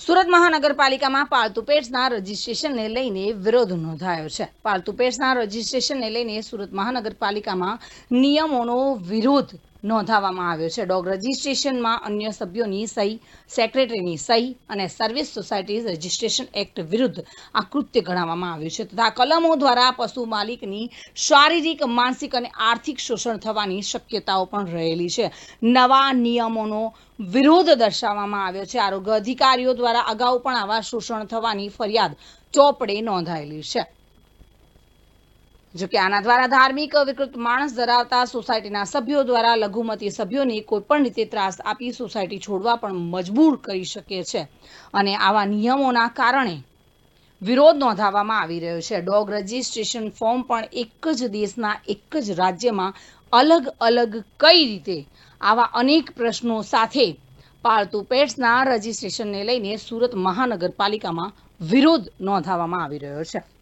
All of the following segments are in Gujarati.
સુરત મહાનગરપાલિકામાં પાળતુ પેટ્સના રજીસ્ટ્રેશનને લઈને વિરોધ નોંધાયો છે. પાળતુ પેટ્સના રજીસ્ટ્રેશનને લઈને સુરત મહાનગરપાલિકામાં નિયમોનો વિરોધ નોંધાવવામાં આવ્યો છે. ડોગ રજિસ્ટ્રેશનમાં અન્ય સભ્યોની સહી, સેક્રેટરીની સહી અને સર્વિસ સોસાયટીઝ રજિસ્ટ્રેશન એક્ટ વિરુદ્ધ આ કૃત્ય ગણાવવામાં આવ્યું છે. તથા કલમો દ્વારા પશુ માલિકની શારીરિક, માનસિક અને આર્થિક શોષણ થવાની શક્યતાઓ પણ રહેલી છે. નવા નિયમોનો વિરોધ દર્શાવવામાં આવ્યો છે. આરોગ્ય અધિકારીઓ દ્વારા અગાઉ પણ આવા શોષણ થવાની ફરિયાદ ચોપડે નોંધાયેલી છે. જોકે આના દ્વારા ધાર્મિક વિકૃત માણસ ધરાવતા સોસાયટીના સભ્યો દ્વારા લઘુમતી સભ્યોને કોઈપણ રીતે ત્રાસ આપી સોસાયટી છોડવા પણ મજબૂર કરી શકે છે. અને આવા નિયમોના કારણે વિરોધ નોંધાવવામાં આવી રહ્યો છે. ડોગ રજિસ્ટ્રેશન ફોર્મ પણ એક જ દેશના એક જ રાજ્યમાં અલગ અલગ કઈ રીતે આવા અનેક પ્રશ્નો સાથે પાળતુ પેટ્સના રજિસ્ટ્રેશનને લઈને સુરત મહાનગરપાલિકામાં વિરોધ નોંધાવવામાં આવી રહ્યો છે.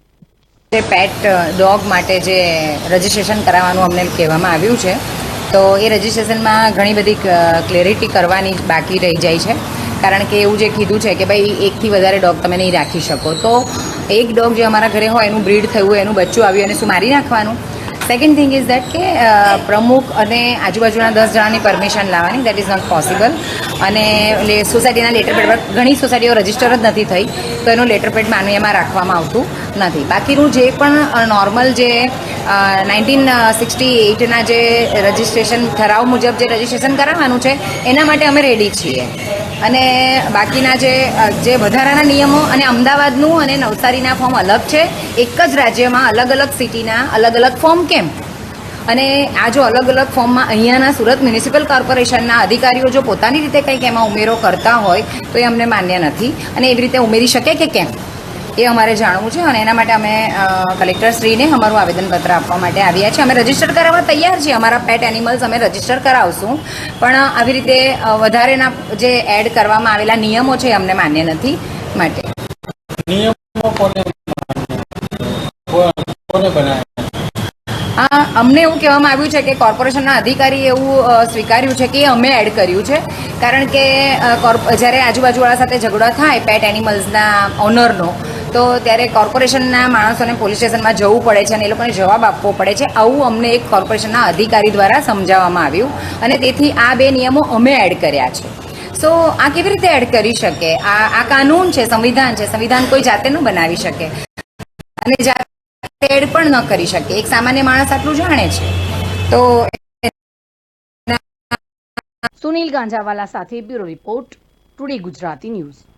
જે પેટ ડોગ માટે જે રજિસ્ટ્રેશન કરાવવાનું અમને કહેવામાં આવ્યું છે. તો એ રજિસ્ટ્રેશનમાં ઘણી બધી ક્લેરિટી કરવાની બાકી રહી જાય છે. કારણ કે એવું જે કીધું છે કે ભાઈ એકથી વધારે ડોગ તમે નહીં રાખી શકો. તો એક ડોગ જે અમારા ઘરે હોય, એનું બ્રીડ થયું, એનું બચ્ચું આવ્યું, એને શું મારી નાખવાનું? સેકન્ડ થિંગ ઇઝ દેટ કે પ્રમુખ અને આજુબાજુના દસ જણાની પરમિશન લાવવાની દેટ ઇઝ નોટ પોસિબલ અને સોસાયટીના લેટર પેડ પર ઘણી સોસાયટીઓ રજિસ્ટર જ નથી થઈ, તો એનું લેટર પેડ માનવીયમાં રાખવામાં આવતું નથી. બાકીનું જે પણ નોર્મલ જે નાઇન્ટીન સિક્સટી એઇટના જે રજિસ્ટ્રેશન ઠરાવ મુજબ જે રજિસ્ટ્રેશન કરાવવાનું છે, એના માટે અમે રેડી છીએ. અને બાકીના જે જે વધારાના નિયમો અને અમદાવાદનું અને નવસારીના ફોર્મ અલગ છે, એક જ રાજ્યમાં અલગ અલગ સિટીના અલગ અલગ ફોર્મ કેમ? અને આ જો અલગ અલગ ફોર્મમાં અહીંયાના સુરત મ્યુનિસિપલ કોર્પોરેશનના અધિકારીઓ જો પોતાની રીતે કંઈક એમાં ઉમેરો કરતા હોય, તો એ અમને માન્ય નથી. અને એવી રીતે ઉમેરી શકે કે કેમ? એ અમારે જાણવું છે અને એના માટે અમે કલેક્ટર કલેક્ટરશ્રીને અમારું આવેદનપત્ર આપવા માટે આવ્યા છીએ. અમે રજિસ્ટર કરાવવા તૈયાર છીએ. અમારા પેટ એનિમલ્સ અમે રજિસ્ટર કરાવશું. પણ આવી રીતે વધારેના જે એડ કરવામાં આવેલા નિયમો છે અમને માન્ય નથી માટે. અમને એવું કહેવામાં આવ્યું છે કે કોર્પોરેશનના અધિકારી એવું સ્વીકાર્યું છે કે અમે એડ કર્યું છે. કારણ કે જ્યારે આજુબાજુવાળા સાથે ઝઘડો થાય પેટ એનિમલ્સના ઓનરનો તો ત્યારે કોર્પોરેશનના માણસોને પોલીસ સ્ટેશનમાં જવું પડે છે અને એ લોકોને જવાબ આપવો પડે છે. આવું અમને એક કોર્પોરેશનના અધિકારી દ્વારા સમજાવવામાં આવ્યું અને તેથી આ બે નિયમો અમે એડ કર્યા છે. સો આ કેવી રીતે એડ કરી શકે? આ આ કાનૂન છે, સંવિધાન છે, સંવિધાન કોઈ જાતે ન બનાવી શકે. અને જાતે એડ પણ ન કરી શકે. એક સામાન્ય માણસ આટલું જાણે છે. તો સુનિલ ગાંજાવાલા સાથે bureau report, today Gujarati news.